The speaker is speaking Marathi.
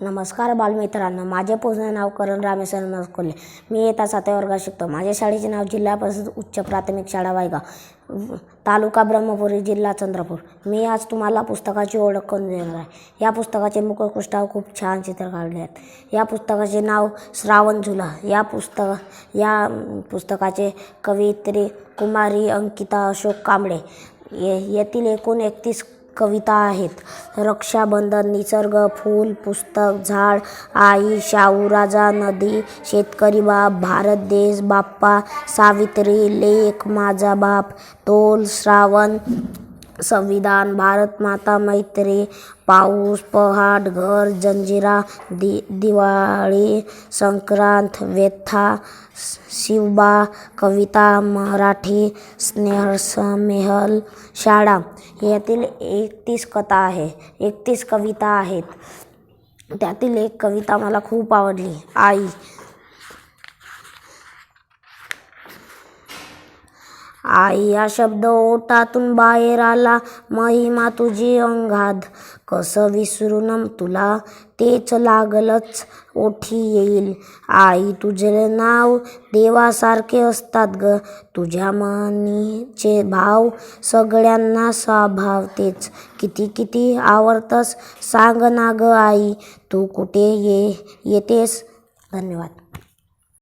नमस्कार बालमित्रांनो माझे पूर्ण नाव करण रामेश्वर कोल्हे मी येता सातव्या वर्गात शिकतो. माझ्या शाळेचे नाव जिल्हा परिषद उच्च प्राथमिक शाळा वायगाव तालुका ब्रह्मपुरी जिल्हा चंद्रपूर. मी आज तुम्हाला पुस्तकाची ओळख करून देणार आहे. या पुस्तकाचे मुखपृष्ठावर खूप छान चित्र काढले आहेत. या पुस्तकाचे नाव श्रावण झुला. या पुस्तक या पुस्तकाचे कवयित्री कुमारी अंकिता अशोक कांबळे. ये येथील एकूण एकतीस कविता आहेत. रक्षाबंधन निसर्ग फूल पुस्तक झाड आई शाहू राजा नदी शेतकरी बाप भारत देश बाप्पा सावित्री लेख माझा बाप तोल श्रावण संविधान भारत माता मैत्री पाऊस पहाट घर जंजिरा दि दिवाळी संक्रांत व्यथा शिवबा कविता मराठी स्नेहसमेहल शाळा यातील एकतीस कथा आहे. एकतीस कविता आहेत. त्यातील एक कविता मला खूप आवडली. आई आई हा शब्द ओटातून बाहेर आला. महिमा तुझी अंगाध कसं विसरून तुला तेच लागलच. ओठी येईल. आई तुझे नाव देवासारखे असतात ग. तुझ्या मनीचे भाव सगळ्यांना स्वभावतेच किती किती आवडतंस सांग ना ग आई. तू कुठे ये येतेस? धन्यवाद.